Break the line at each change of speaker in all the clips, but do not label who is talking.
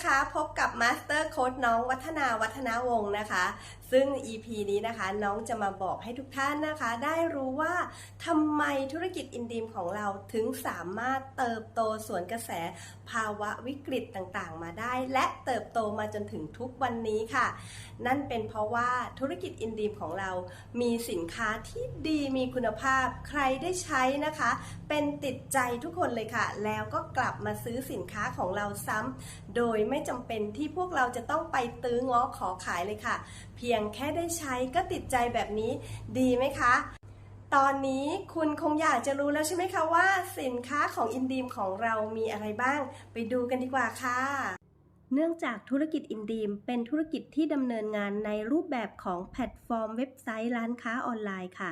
นะคะพบกับมาสเตอร์โค้ดน้องวัฒนาวัฒนาวงศ์นะคะ ซึ่ง EP นี้นะคะน้องจะมาบอกให้ทุกท่านนะคะ ได้รู้ว่าทำไมธุรกิจอินดีมของเราถึงสามารถเติบโตสวนกระแส ภาวะวิกฤตต่างๆ มาได้ และเติบโตมาจนถึงทุกวันนี้ค่ะ นั่นเป็นเพราะว่าธุรกิจอินดีมของเรา มีสินค้าที่ดีมีคุณภาพใครได้ใช้นะคะ เป็นติดใจทุกคนเลยค่ะ แล้วก็กลับมาซื้อสินค้าของเราซ้ำโดยไม่จำเป็นที่พวกเราจะต้องไปตื้อง้อขอขายเลยค่ะ เพียงแค่ได้ใช้ก็ติดใจแบบนี้ดีไหมคะ ตอนนี้คุณคงอยากจะรู้แล้วใช่ไหมคะว่าสินค้าของอินดีมของเรามีอะไรบ้าง ไปดูกันดีกว่าค่ะ เนื่องจากธุรกิจอินดีมเป็นธุรกิจที่ดำเนินงานในรูปแบบของแพลตฟอร์มเว็บไซต์ร้านค้าออนไลน์ค่ะ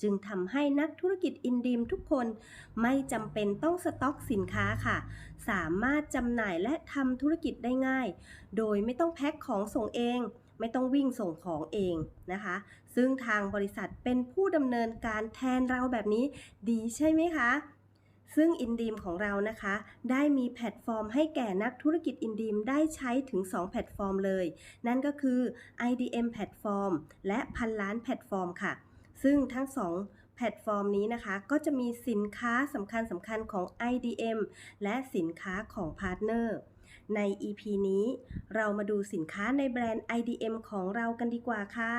จึงทำให้นักธุรกิจอินดีมทุกคนไม่จำเป็นต้องสต็อกสินค้าค่ะ สามารถจำหน่ายและทำธุรกิจได้ง่าย โดยไม่ต้องแพ็คของส่งเอง ไม่ต้องวิ่งส่งของเองนะคะ ซึ่งทางบริษัทเป็นผู้ดำเนินการแทนเราแบบนี้ดีใช่ไหมคะซึ่งอินดีมของเรานะคะ ได้มีแพลตฟอร์มให้แก่นักธุรกิจอินดีมได้ใช้ถึง 2 แพลตฟอร์มเลย นั่นก็คือ IDM แพลตฟอร์มและพันล้านแพลตฟอร์มค่ะ ซึ่งทั้ง 2 แพลตฟอร์มนี้นะคะ ก็จะมีสินค้าสำคัญสำคัญของ IDM และสินค้าของพาร์ทเนอร์ ใน EP นี้ เรามาดูสินค้าในแบรนด์ IDM ของเรากันดีกว่าค่ะ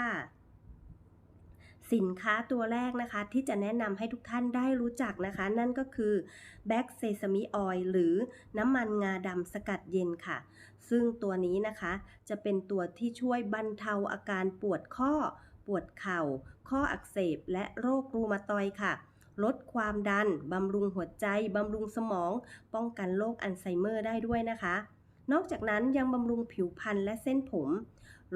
สินค้าตัวแรกนะคะ ที่จะแนะนำให้ทุกท่านได้รู้จักนะคะ นั่นก็คือ Black Sesame Oil หรือน้ำมันงาดำสกัดเย็นค่ะ ซึ่งตัวนี้นะคะ จะเป็นตัวที่ช่วยบรรเทาอาการปวดข้อ ปวดเข่า ข้ออักเสบ และโรครูมาตอยค่ะลดความดัน บำรุงหัวใจ บำรุงสมอง ป้องกันโรคอัลไซเมอร์ได้ด้วยนะคะ นอกจากนั้นยังบำรุงผิวพรรณและเส้นผม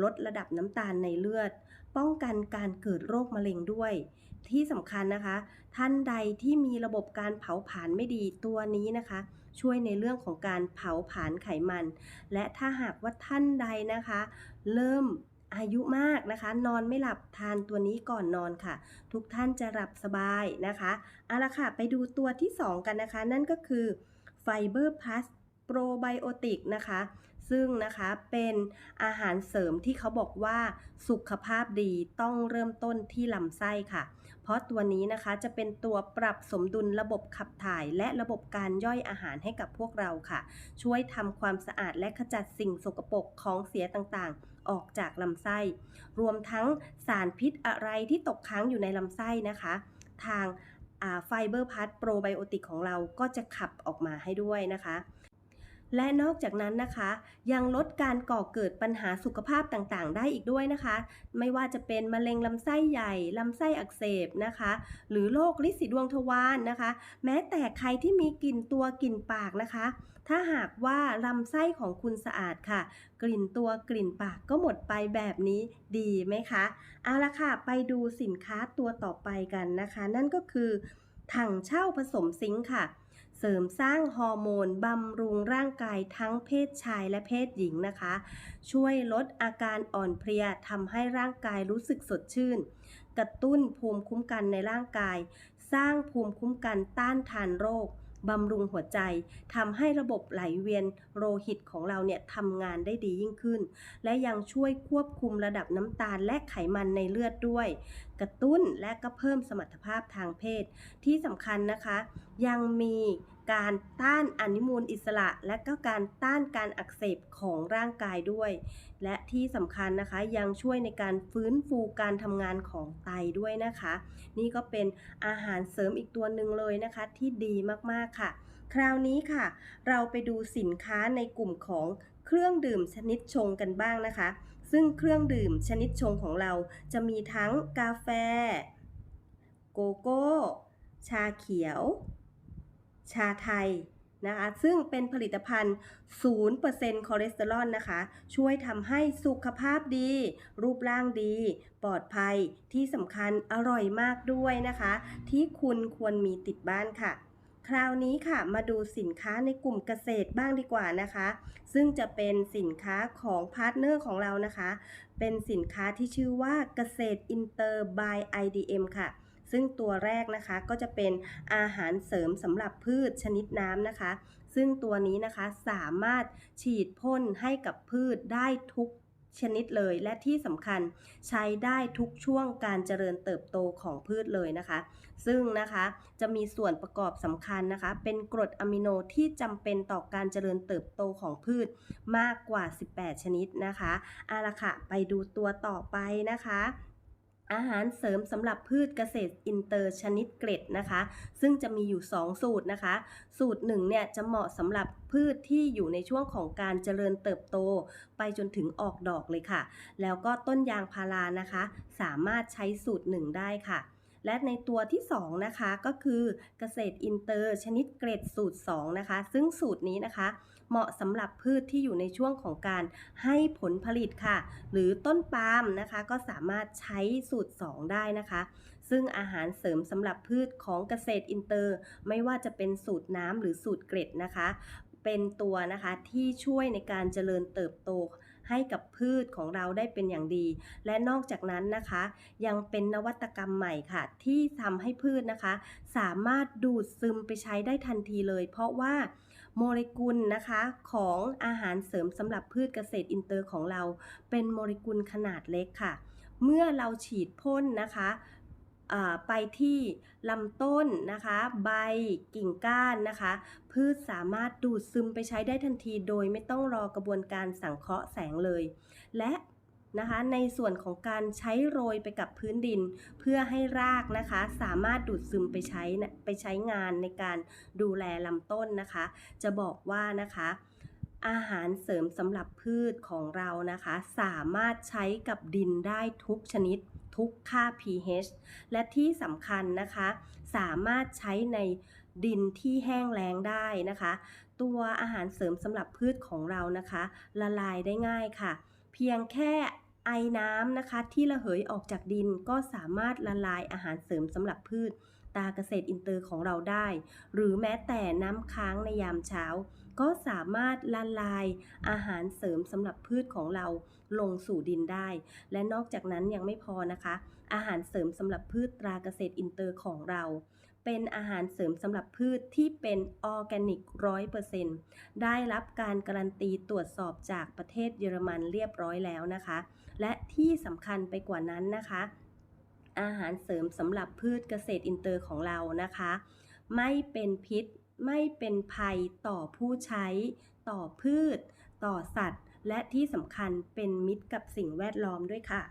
ลดระดับน้ำตาลในเลือด ป้องกันการเกิดโรคมะเร็งด้วย ที่สำคัญนะคะ ท่านใดที่มีระบบการเผาผลาญไม่ดีตัวนี้นะคะ ช่วยในเรื่องของการเผาผลาญไขมัน และถ้าหากว่าท่านใดนะคะ เริ่มอายุมากนะคะ นอนไม่หลับทานตัวนี้ก่อนนอนค่ะ ทุกท่านจะหลับสบายนะคะเอาละค่ะ ไปดูตัวที่ 2 กันนะคะ นั่นก็คือไฟเบอร์พลาส Fiber Plus Probiotic นะคะ ซึ่งนะคะเป็นอาหารเสริมที่เขาบอกว่าสุขภาพดีต้องเริ่มต้นที่ลำไส้ค่ะ เพราะตัวนี้นะคะจะเป็นตัวปรับสมดุลระบบขับถ่าย และระบบการย่อยอาหารให้กับพวกเราค่ะ ช่วยทำความสะอาดและขจัดสิ่งสกปรกของเสียต่างๆ ออกจากลำไส้ รวมทั้งสารพิษอะไรที่ตกค้างอยู่ในลำไส้นะคะ ทางไฟเบอร์พัทโปรไบโอติกของเราก็จะขับออกมาให้ด้วยนะคะ และนอกจากนั้นนะคะ ยังลดการก่อเกิดปัญหาสุขภาพต่างๆ ได้อีกด้วยนะคะ ไม่ว่าจะเป็นมะเร็งลำไส้ใหญ่ ลำไส้อักเสบนะคะ หรือโรคลิสีดวงทวารนะคะ แม้แต่ใครที่มีกลิ่นตัวกลิ่นปากนะคะ ถ้าหากว่าลำไส้ของคุณสะอาดค่ะ กลิ่นตัวกลิ่นปากก็หมดไปแบบนี้ดีไหมคะเอาละค่ะไปดูสินค้าตัวต่อไปกันนะคะ นั่นก็คือถังเช่าผสมซิงค์ค่ะ เสริมสร้างฮอร์โมนบำรุงร่างกายทั้งเพศชายและเพศหญิงนะคะ ช่วยลดอาการอ่อนเพลียทำให้ร่างกายรู้สึกสดชื่น กระตุ้นภูมิคุ้มกันในร่างกาย สร้างภูมิคุ้มกันต้านทานโรค บำรุงหัวใจทำให้ระบบไหลเวียนโลหิตของเราเนี่ยทำงานได้ดียิ่งขึ้น และยังช่วยควบคุมระดับน้ำตาลและไขมันในเลือดด้วย กระตุ้นและก็เพิ่มสมรรถภาพทางเพศ ที่สำคัญนะคะ ยังมี การต้านอนุมูลอิสระ และก็การต้านการอักเสบของร่างกายด้วย และที่สำคัญนะคะยังช่วยในการฟื้นฟูการทำงานของไตด้วยนะคะ นี่ก็เป็นอาหารเสริมอีกตัวหนึ่งเลยนะคะที่ดีมากๆค่ะ คราวนี้ค่ะ เราไปดูสินค้าในกลุ่มของเครื่องดื่มชนิดชงกันบ้างนะคะ ซึ่งเครื่องดื่มชนิดชงของเราจะมีทั้งกาแฟ โกโก้ ชาเขียว ชาไทยนะคะซึ่งเป็นผลิตภัณฑ์ 0%คอเลสเตอรอลนะคะ ช่วยทำให้สุขภาพดี รูปร่างดี ปลอดภัย ที่สำคัญอร่อยมากด้วยนะคะ ที่คุณควรมีติดบ้านค่ะ คราวนี้ค่ะ มาดูสินค้าในกลุ่มเกษตรบ้างดีกว่านะคะ ซึ่งจะเป็นสินค้าของพาร์ทเนอร์ของเรานะคะ เป็นสินค้าที่ชื่อว่าเกษตรอินเตอร์ by IDM ค่ะ ซึ่งตัวแรกนะคะก็จะเป็นอาหารเสริมสำหรับพืชชนิดน้ำนะคะ ซึ่งตัวนี้นะคะสามารถฉีดพ่นให้กับพืชได้ทุกชนิดเลยและที่สำคัญใช้ได้ทุกช่วงการเจริญเติบโตของพืชเลยนะคะ ซึ่งนะคะจะมีส่วนประกอบสำคัญนะคะ เป็นกรดอะมิโนที่จำเป็นต่อการเจริญเติบโตของพืชมากกว่า 18 ชนิดนะคะเอาละค่ะไปดูตัวต่อไปนะคะ อาหารเสริมสำหรับพืชเกษตรอินเตอร์ชนิดเกล็ดนะคะ ซึ่งจะมีอยู่ 2 สูตรนะคะ สูตรหนึ่งเนี่ยจะเหมาะสำหรับพืชที่อยู่ในช่วงของการเจริญเติบโต ไปจนถึงออกดอกเลยค่ะ แล้วก็ต้นยางพารานะคะ สามารถใช้สูตรหนึ่งได้ค่ะ และในตัวที่ 2 นะคะ ก็คือเกษตรอินเตอร์ ชนิดเกรดสูตร 2 นะคะ ซึ่งสูตรนี้นะคะ เหมาะสำหรับพืชที่อยู่ในช่วงของการให้ผลผลิตค่ะ หรือต้นปาล์มนะคะ ก็สามารถใช้สูตร 2 ได้นะคะ ซึ่งอาหารเสริมสำหรับพืชของเกษตรอินเตอร์ ไม่ว่าจะเป็นสูตรน้ำหรือสูตรเกล็ดนะคะ เป็นตัวนะคะที่ช่วยในการเจริญเติบโต ให้กับพืชของเราได้เป็นอย่างดี และนอกจากนั้นนะคะ ยังเป็นนวัตกรรมใหม่ค่ะ ที่ทำให้พืชนะคะ สามารถดูดซึมไปใช้ได้ทันทีเลย เพราะว่าโมเลกุลนะคะของอาหารเสริมสำหรับพืชเกษตรอินเตอร์ของเรา เป็นโมเลกุลขนาดเล็กค่ะ เมื่อเราฉีดพ่นนะคะ ไปที่ลำต้นนะคะ ใบกิ่งก้านนะคะ พืชสามารถดูดซึมไปใช้ได้ทันที โดยไม่ต้องรอกระบวนการสังเคราะห์แสงเลย และนะคะในส่วนของการใช้โรยไปกับพื้นดิน เพื่อให้รากนะคะ สามารถดูดซึมไปใช้ไปใช้งานในการดูแลลำต้นนะคะ จะบอกว่านะคะอาหารเสริมสำหรับพืชของเรานะคะ สามารถใช้กับดินได้ทุกชนิด ทุกค่า pH และที่สำคัญนะคะ สามารถใช้ในดินที่แห้งแล้งได้นะคะ ตัวอาหารเสริมสำหรับพืชของเรานะคะ ละลายได้ง่ายค่ะ เพียงแค่ไอน้ำนะคะ ที่ระเหยออกจากดินก็สามารถละลายอาหารเสริมสำหรับพืช ตาเกษตรอินเตอร์ของเราได้ หรือแม้แต่น้ำค้างในยามเช้า ก็สามารถละลายอาหารเสริมสำหรับพืชของเราลงสู่ดินได้ และนอกจากนั้นยังไม่พอนะคะ อาหารเสริมสำหรับพืชตราเกษตรอินเตอร์ของเรา เป็นอาหารเสริมสำหรับพืชที่เป็นออร์แกนิกร้อยเปอร์เซ็นต์ได้รับการการันตีตรวจสอบจากประเทศเยอรมันเรียบร้อยแล้วนะคะ และที่สำคัญไปกว่านั้นนะคะ อาหารเสริมสำหรับพืชเกษตรอินเตอร์ของเรานะคะ ไม่เป็นพิษ ไม่เป็นภัยต่อผู้ใช้ ต่อพืช ต่อสัตว์ และที่สำคัญเป็นมิตรกับสิ่งแวดล้อมด้วยค่ะ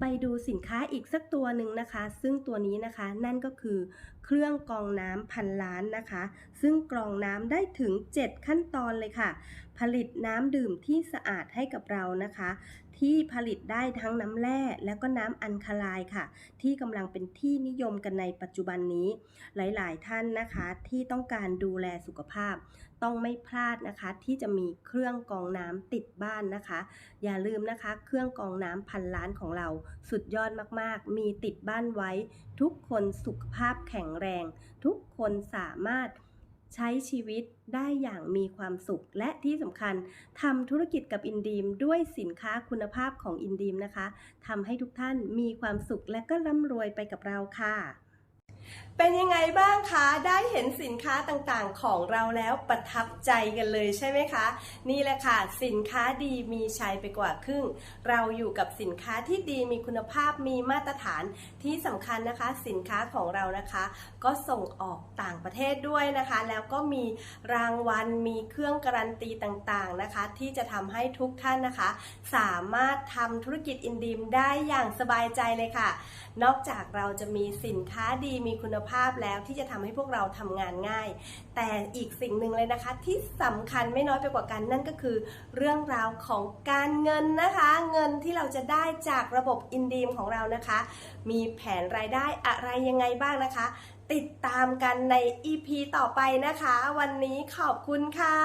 ไปดูสินค้าอีกสักตัวหนึ่งนะคะ ซึ่งตัวนี้นะคะนั่นก็คือเครื่องกรองน้ำพันล้านนะคะ ซึ่งกรองน้ำได้ถึง 7 ขั้นตอนเลยค่ะ ผลิตน้ำดื่มที่สะอาดให้กับเรานะคะ ที่ผลิตได้ทั้งน้ำแร่แล้วก็น้ำอัญคลายค่ะ ที่กำลังเป็นที่นิยมกันในปัจจุบันนี้ หลายๆ ท่านนะคะที่ต้องการดูแลสุขภาพ ต้องไม่พลาดนะคะ ที่จะมีเครื่องกองน้ำติดบ้านนะคะ อย่าลืมนะคะ เครื่องกองน้ำพันล้านของเรา สุดยอดมากๆ มีติดบ้านไว้ ทุกคนสุขภาพแข็งแรง ทุกคนสามารถ ใช้ชีวิตได้อย่างมีความสุข และที่สำคัญทำธุรกิจกับอินดีมด้วยสินค้าคุณภาพของอินดีมนะคะทำให้ทุกท่านมีความสุขและก็ร่ำรวยไปกับเราค่ะ เป็นยังไงบ้างคะ ได้เห็นสินค้าต่างๆ ของเราแล้วประทับใจกันเลยใช่ไหมคะ นี่แหละค่ะ สินค้าดีมีชัยไปกว่าครึ่ง เราอยู่กับสินค้าที่ดีมีคุณภาพมีมาตรฐานที่สำคัญนะคะ สินค้าของเรานะคะ ก็ส่งออกต่างประเทศด้วยนะคะ แล้วก็มีรางวัลมีเครื่องการันตีต่างๆนะคะ ที่จะทำให้ทุกท่านนะคะ สามารถทำธุรกิจอินดีมได้อย่างสบายใจเลยค่ะ นอกจากเราจะมีสินค้าดีมีคุณภาพแล้วที่จะทำให้พวกเราทำงานง่าย แต่อีกสิ่งหนึ่งเลยนะคะ ที่สำคัญไม่น้อยไปกว่ากันนั่นก็คือ เรื่องราวของการเงินนะคะ เงินที่เราจะได้จากระบบอินดีมของเรานะคะ มีแผนรายได้อะไรยังไงบ้างนะคะ ติดตามกันใน EP ต่อไปนะคะ วันนี้ขอบคุณค่ะ